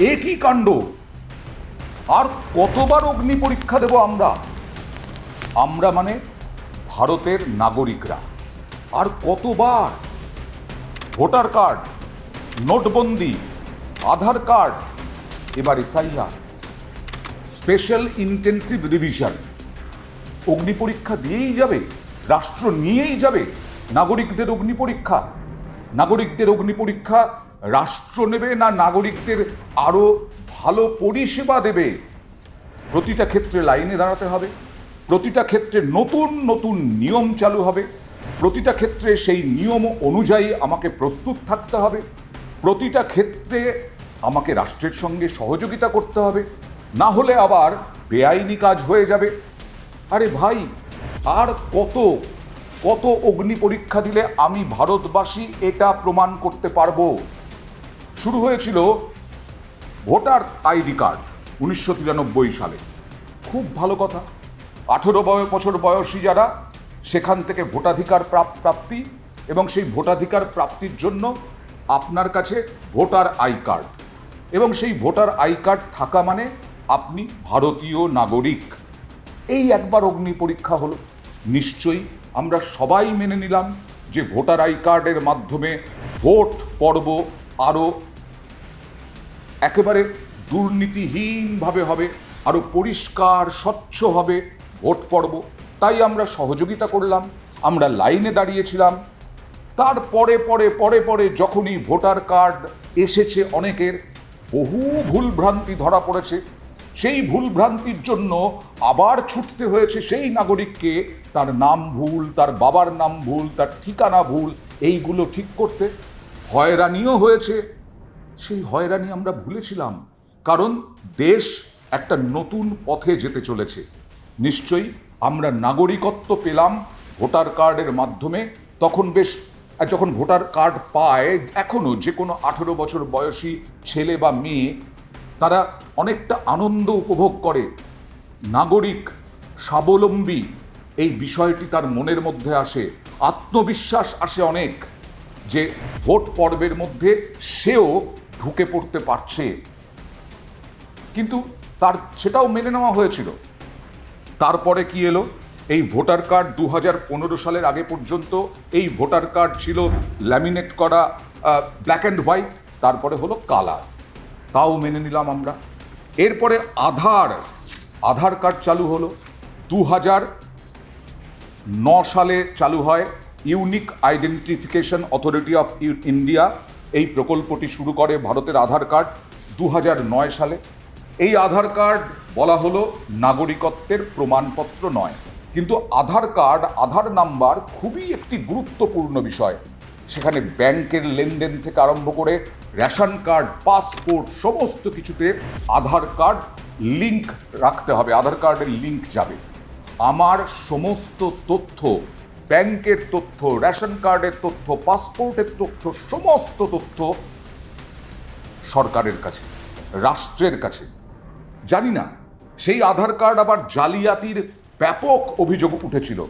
এ কি কাণ্ড। আর কতবার অগ্নি পরীক্ষা দেব আমরা? আমরা মানে ভারতের নাগরিকরা। আর কতবার? ভোটার কার্ড, নোটবন্দি, আধার কার্ড, এবার এসআইআর। Special intensive revision. অগ্নি পরীক্ষা দিয়েই যাবে, রাষ্ট্র নিয়েই যাবে নাগরিকদের অগ্নি পরীক্ষা। নাগরিকদের অগ্নি পরীক্ষা রাষ্ট্র নেবে না নাগরিকদের আরও ভালো পরিষেবা দেবে? প্রতিটা ক্ষেত্রে লাইনে দাঁড়াতে হবে। প্রতিটা ক্ষেত্রে নতুন নতুন নিয়ম চালু হবে। প্রতিটা ক্ষেত্রে সেই নিয়ম অনুযায়ী আমাকে প্রস্তুত থাকতে হবে। প্রতিটা ক্ষেত্রে আমাকে রাষ্ট্রের সঙ্গে সহযোগিতা করতে হবে। না হলে আবার বেআইনি কাজ হয়ে যাবে। আরে ভাই, আর কত কত অগ্নি পরীক্ষা দিলে আমি ভারতবাসী এটা প্রমাণ করতে পারব? শুরু হয়েছিল ভোটার আইডি কার্ড উনিশশো তিরানব্বই সালে। খুব ভালো কথা। আঠেরো বছর বয়সী যারা, সেখান থেকে ভোটাধিকার প্রাপ- প্রাপ্তি এবং সেই ভোটাধিকার প্রাপ্তির জন্য আপনার কাছে ভোটার আই কার্ড। এবং সেই ভোটার আই কার্ড থাকা মানে আপনি ভারতীয় নাগরিক। এই একবার অগ্নি পরীক্ষা হলো। নিশ্চয়ই আমরা সবাই মেনে নিলাম যে ভোটার আই কার্ডের মাধ্যমে ভোট পর্ব আরও একেবারে দুর্নীতিহীনভাবে হবে আরও পরিষ্কার, স্বচ্ছ হবে ভোট পর্ব। তাই আমরা সহযোগিতা করলাম, আমরা লাইনে দাঁড়িয়েছিলাম। তারপরে পরে পরে পরে যখনই ভোটার কার্ড এসেছে অনেকের, বহু ভুলভ্রান্তি ধরা পড়েছে। সেই ভুলভ্রান্তির জন্য আবার ছুটতে হয়েছে সেই নাগরিককে। তার নাম ভুল, তার বাবার নাম ভুল, তার ঠিকানা ভুল, এইগুলো ঠিক করতে। হয়রানিও হয়েছে। সেই হয়রানি আমরা ভুলেছিলাম, কারণ দেশ একটা নতুন পথে যেতে চলেছে। নিশ্চয়ই আমরা নাগরিকত্ব পেলাম ভোটার কার্ডের মাধ্যমে, তখন বেশ যখন ভোটার কার্ড পায় এখনও যে কোনো আঠেরো বছর বয়সী ছেলে বা মেয়ে, তারা অনেকটা আনন্দ উপভোগ করে। নাগরিক স্বাবলম্বী, এই বিষয়টি তার মনের মধ্যে আসে, আত্মবিশ্বাস আসে অনেক। যে ভোট পর্বের মধ্যে সেও ঢুকে পড়তে পারছে। কিন্তু তার সেটাও মেনে নেওয়া হয়েছিল। তারপরে কি এলো? এই ভোটার কার্ড দু হাজার পনেরো সালের আগে পর্যন্ত এই ভোটার কার্ড ছিল ল্যামিনেট করা ব্ল্যাক অ্যান্ড হোয়াইট, তারপরে হলো কালার। তাও মেনে নিলাম আমরা। এরপরে আধার আধার কার্ড চালু হলো। দু হাজার ন সালে চালু হয় Unique Identification Authority of India এই প্রকল্পটি শুরু করে ভারতের আধার কার্ড দু সালে। এই আধার কার্ড বলা হলো নাগরিকত্বের প্রমাণপত্র নয়। কিন্তু আধার কার্ড, আধার নাম্বার খুবই একটি গুরুত্বপূর্ণ বিষয়। সেখানে ব্যাংকের লেনদেন থেকে আরম্ভ করে রেশন কার্ড, পাসপোর্ট সমস্ত কিছুতে আধার কার্ড লিংক রাখতে হবে, আধার কার্ডের লিংক যাবে। আমার সমস্ত তথ্য ব্যাংকের তথ্য, রেশন কার্ডের তথ্য, পাসপোর্টের তথ্য, সমস্ত তথ্য সরকারের কাছে, রাষ্ট্রের কাছে। জানি না, সেই আধার কার্ড আবার জালিয়াতির ব্যাপক অভিযোগ উঠেছিল।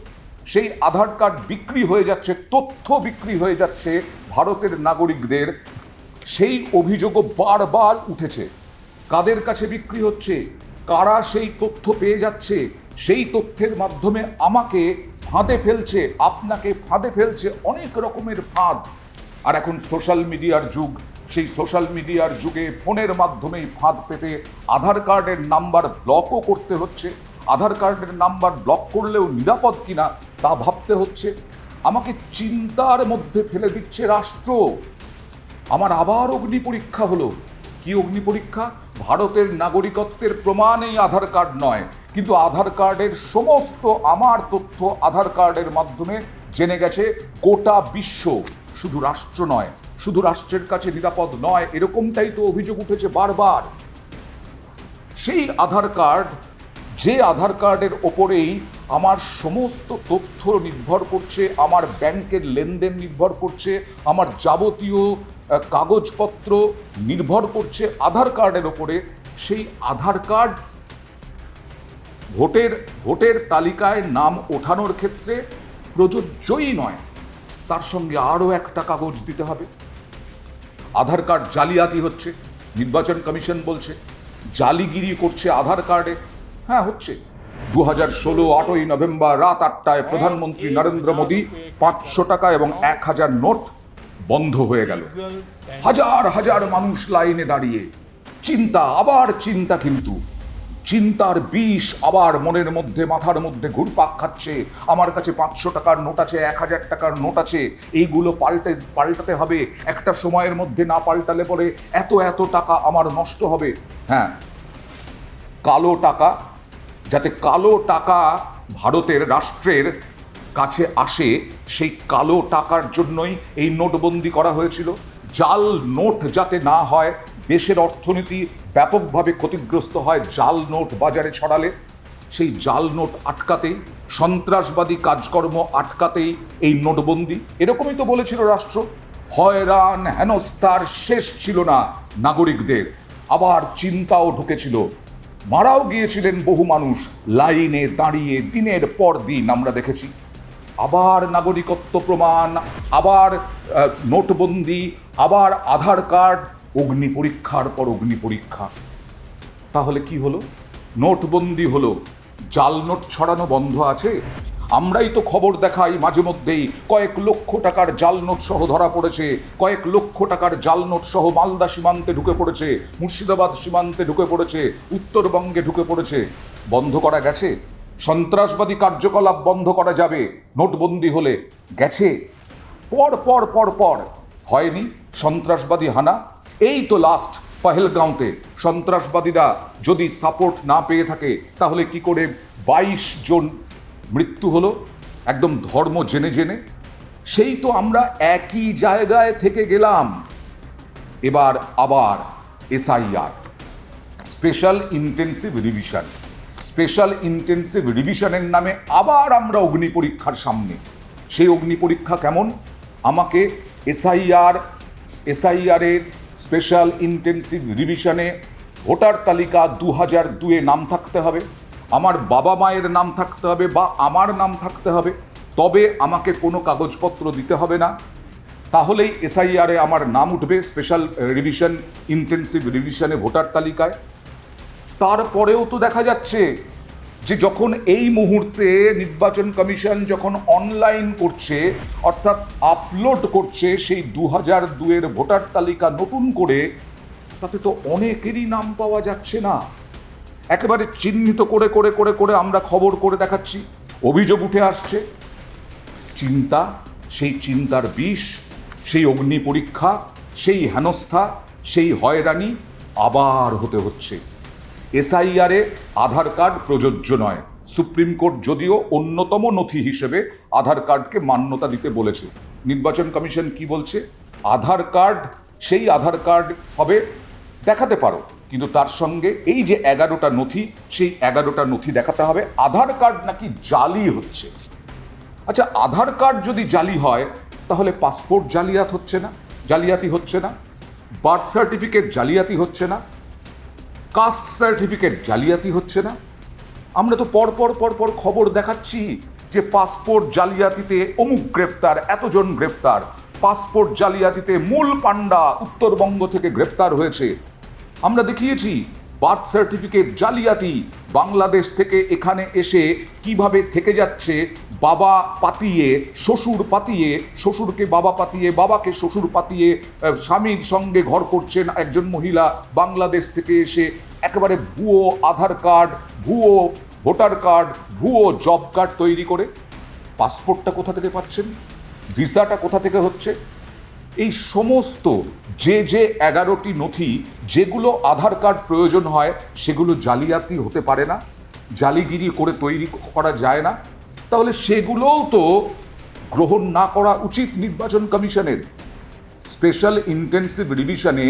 সেই আধার কার্ড বিক্রি হয়ে যাচ্ছে, তথ্য বিক্রি হয়ে যাচ্ছে ভারতের নাগরিকদের। সেই অভিযোগও বারবার উঠেছে। কাদের কাছে বিক্রি হচ্ছে? কারা সেই তথ্য পেয়ে যাচ্ছে? সেই তথ্যের মাধ্যমে আমাকে ফাঁদে ফেলছে, আপনাকে ফাঁদে ফেলছে অনেক রকমের ফাঁদ। আর এখন সোশ্যাল মিডিয়ার যুগ, সেই সোশ্যাল মিডিয়ার যুগে ফোনের মাধ্যমেই ফাঁদ পেতে আধার কার্ডের নাম্বার ব্লকও করতে হচ্ছে। আধার কার্ডের নাম্বার ব্লক করলেও নিরাপদ কিনা তা ভাবতে হচ্ছে। আমাকে চিন্তার মধ্যে ফেলে দিচ্ছে রাষ্ট্র। আমার আবার অগ্নি পরীক্ষা হলো। কি অগ্নি পরীক্ষা? ভারতের নাগরিকত্বের প্রমাণ এই আধার কার্ড নয়। কিন্তু আধার কার্ডের সমস্ত আমার তথ্য আধার কার্ডের মাধ্যমে জেনে গেছে, গোটা বিশ্ব শুধু রাষ্ট্র নয়, শুধু রাষ্ট্রের কাছে নিরাপদ নয়, এরকমটাই তো অভিযোগ উঠেছে বারবার। সেই আধার কার্ড, যে আধার কার্ডের ওপরেই আমার সমস্ত তথ্য নির্ভর করছে, আমার ব্যাংকের লেনদেন নির্ভর করছে, আমার যাবতীয় কাগজপত্র নির্ভর করছে আধার কার্ডের ওপরে, সেই আধার কার্ড ভোটের ভোটের তালিকায় নাম ওঠানোর ক্ষেত্রে প্রযোজ্যই নয়। তার সঙ্গে আরও একটা কাগজ দিতে হবে। আধার কার্ড জালিয়াতি হচ্ছে, নির্বাচন কমিশন বলছে, জালিগিরি করছে আধার কার্ডে। হ্যাঁ হচ্ছে। দু হাজার ষোলো আটই নভেম্বর রাত আটটায় প্রধানমন্ত্রী নরেন্দ্র মোদী পাঁচশো টাকা এবং এক হাজার নোট বন্ধ হয়ে গেল। হাজার হাজার মানুষ লাইনে দাঁড়িয়ে। চিন্তা, আবার চিন্তা কিন্তু। চিন্তার বিষ আবার মনের মধ্যে, মাথার মধ্যে ঘুরপাক খাচ্ছে। আমার কাছে পাঁচশো টাকার নোট আছে, এক হাজার টাকার নোট আছে। এইগুলো পাল্টে, পাল্টাতে হবে। একটা সময়ের মধ্যে না পাল্টালে পরে এত এত টাকা আমার নষ্ট হবে। হ্যাঁ কালো টাকা, যাতে কালো টাকা ভারতের রাষ্ট্রের কাছে আসে, সেই কালো টাকার জন্যই এই নোটবন্দি করা হয়েছিল। জাল নোট যাতে না হয় দেশের অর্থনীতি ব্যাপকভাবে ক্ষতিগ্রস্ত হয়, জাল নোট বাজারে ছড়ালে। সেই জাল নোট আটকাতেই, সন্ত্রাসবাদী কাজকর্ম আটকাতেই এই নোটবন্দি। এরকমই তো বলেছিল রাষ্ট্র। হয়রান হেনস্তার শেষ ছিল না নাগরিকদের। আবার চিন্তাও ঢুকেছিল। মারাও গিয়েছিলেন বহু মানুষ। লাইনে দাঁড়িয়ে দিনের পর দিন আমরা দেখেছি। আবার নাগরিকত্ব প্রমাণ, আবার নোটবন্দি, আবার আধার কার্ড অগ্নি পরীক্ষার পর অগ্নি পরীক্ষা। তাহলে কি হলো? নোটবন্দি হলো। জাল নোট ছড়ানো বন্ধ আছে? আমরাই তো খবর দেখাই মাঝে মধ্যেই। কয়েক লক্ষ টাকার জাল নোট সহ ধরা পড়েছে। কয়েক লক্ষ টাকার জাল নোট সহ মালদা সীমান্তে ঢুকে পড়েছে। মুর্শিদাবাদ সীমান্তে ঢুকে পড়েছে। উত্তরবঙ্গে ঢুকে পড়েছে। বন্ধ করা গেছে? সন্ত্রাসবাদী কার্যকলাপ বন্ধ করা যাবে। নোটবন্দি হলে গেছে? পর পর পর পর। হয়নি? সন্ত্রাসবাদী হানা? এই তো লাস্ট পহেলগাঁওতে সন্ত্রাসবাদীরা যদি সাপোর্ট না পেয়ে থাকে, তাহলে কি করে বাইশ জন মৃত্যু হলো? একদম ধর্ম জেনে জেনে। সেই তো আমরা একই জায়গায় থেকে গেলাম। এবার আবার SIR. Special intensive revision special intensive রিভিশনের নামে আবার আমরা অগ্নি পরীক্ষার সামনে। সেই অগ্নি পরীক্ষা কেমন? আমাকে এসআইআর, এসআইআরের স্পেশাল ইন্টেন্সিভ রিভিশনে ভোটার তালিকা দু হাজার দুয়ে নাম থাকতে হবে। আমার বাবা মায়ের নাম থাকতে হবে বা আমার নাম থাকতে হবে। তবে আমাকে কোনো কাগজপত্র দিতে হবে না। তাহলেই এসআইআরে আমার নাম উঠবে স্পেশাল রিভিশন, ইন্টেন্সিভ রিভিশনে ভোটার তালিকায়। তারপরেও তো দেখা যাচ্ছে যে যখন এই মুহূর্তে নির্বাচন কমিশন যখন অনলাইন করছে, অর্থাৎ আপলোড করছে সেই দু হাজার দুয়ের ভোটার তালিকা নতুন করে, তাতে তো অনেকেরই নাম পাওয়া যাচ্ছে না। একেবারে চিহ্নিত করে করে করে করে আমরা খবর করে দেখাচ্ছি। অভিযোগ উঠে আসছে। চিন্তা, সেই চিন্তার বিষ, সেই অগ্নি পরীক্ষা, সেই হেনস্থা, সেই হয়রানি আবার হতে হচ্ছে। এসআইআরে আধার কার্ড প্রযোজ্য নয়। সুপ্রিম কোর্ট যদিও অন্যতম নথি হিসেবে আধার কার্ডকে মান্যতা দিতে বলেছে। নির্বাচন কমিশন কি বলছে? আধার কার্ড, সেই আধার কার্ড হবে, দেখাতে পারো। কিন্তু তার সঙ্গে এই যে এগারোটা নথি, সেই এগারোটা নথি দেখাতে হবে। আধার কার্ড নাকি জালি হচ্ছে? আচ্ছা আধার কার্ড যদি জালি হয়, তাহলে পাসপোর্ট জালিয়াত হচ্ছে না? জালিয়াতি হচ্ছে না? বার্থ সার্টিফিকেট জালিয়াতি হচ্ছে না? কাস্ট সার্টিফিকেট জালিয়াতি হচ্ছে না? আমরা তো পরপর পরপর পর পর খবর দেখাচ্ছি যে পাসপোর্ট জালিয়াতিতে অমুক গ্রেফতার, এতজন গ্রেফতার। পাসপোর্ট জালিয়াতিতে মূল পান্ডা উত্তরবঙ্গ থেকে গ্রেফতার হয়েছে। আমরা দেখিয়েছি, বার্থ সার্টিফিকেট জালিয়াতি বাংলাদেশ থেকে এখানে এসে কীভাবে থেকে যাচ্ছে, বাবা পাতিয়ে, শ্বশুর পাতিয়ে, শ্বশুরকে বাবা পাতিয়ে, বাবাকে শ্বশুর পাতিয়ে স্বামীর সঙ্গে ঘর করছেন একজন মহিলা, বাংলাদেশ থেকে এসে একেবারে ভুয়ো আধার কার্ড, ভুয়ো ভোটার কার্ড, ভুয়ো জব কার্ড তৈরি করে পাসপোর্টটা কোথা থেকে পাচ্ছেন? ভিসাটা কোথা থেকে হচ্ছে? এই সমস্ত যে যে এগারোটি নথি, যেগুলো আধার কার্ড প্রয়োজন হয়, সেগুলো জালিয়াতি হতে পারে না, জালিগিরি করে তৈরি করা যায় না। তাহলে সেগুলোও তো গ্রহণ না করা উচিত নির্বাচন কমিশনের। স্পেশাল ইন্টেন্সিভ রিভিশনে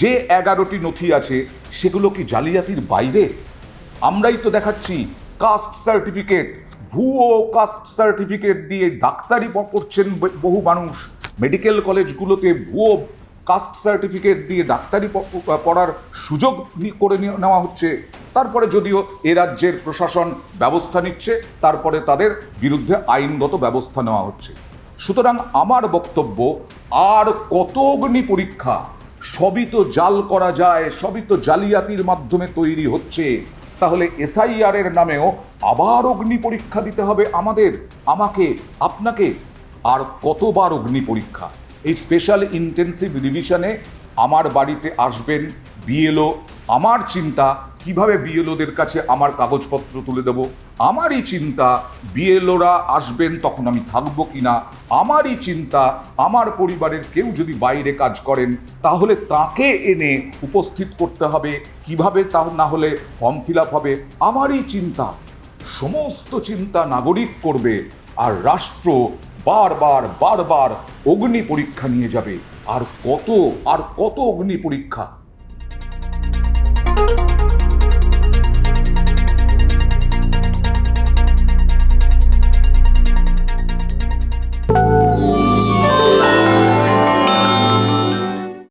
যে এগারোটি নথি আছে, সেগুলো কি জালিয়াতির বাইরে? আমরাই তো দেখাচ্ছি, কাস্ট সার্টিফিকেট, ভুয়ো কাস্ট সার্টিফিকেট দিয়ে ডাক্তারি করছেন বহু মানুষ। মেডিকেল কলেজগুলোতে ভুয়ো কাস্ট সার্টিফিকেট দিয়ে ডাক্তারি পড়ার সুযোগ করে নেওয়া হচ্ছে। তারপরে যদিও এ রাজ্যের প্রশাসন ব্যবস্থা নিচ্ছে, তারপরে তাদের বিরুদ্ধে আইনগত ব্যবস্থা নেওয়া হচ্ছে। সুতরাং আমার বক্তব্য, আর কত অগ্নি পরীক্ষা, সবই তো জাল করা যায়, সবই তো জালিয়াতির মাধ্যমে তৈরি হচ্ছে, তাহলে এসআইআর এর নামেও আবার অগ্নি পরীক্ষা দিতে হবে আমাদের, আমাকে, আপনাকে, আর কতবার অগ্নি পরীক্ষা? এই স্পেশাল ইন্টেন্সিভ রিভিশনে আমার বাড়িতে আসবেন বিএলও আমার চিন্তা, কীভাবে বিএলওদের কাছে আমার কাগজপত্র তুলে দেব? আমারই চিন্তা বিএলওরা আসবেন তখন আমি থাকব কিনা? আমারই চিন্তা, আমার পরিবারের কেউ যদি বাইরে কাজ করেন, তাহলে তাকে এনে উপস্থিত করতে হবে। কীভাবে তা না হলে ফর্ম ফিল হবে? আমারই চিন্তা। সমস্ত চিন্তা নাগরিক করবে আর রাষ্ট্র বারবার বারবার অগ্নি পরীক্ষা নিয়ে যাবে। আর কত আর কত অগ্নি পরীক্ষা?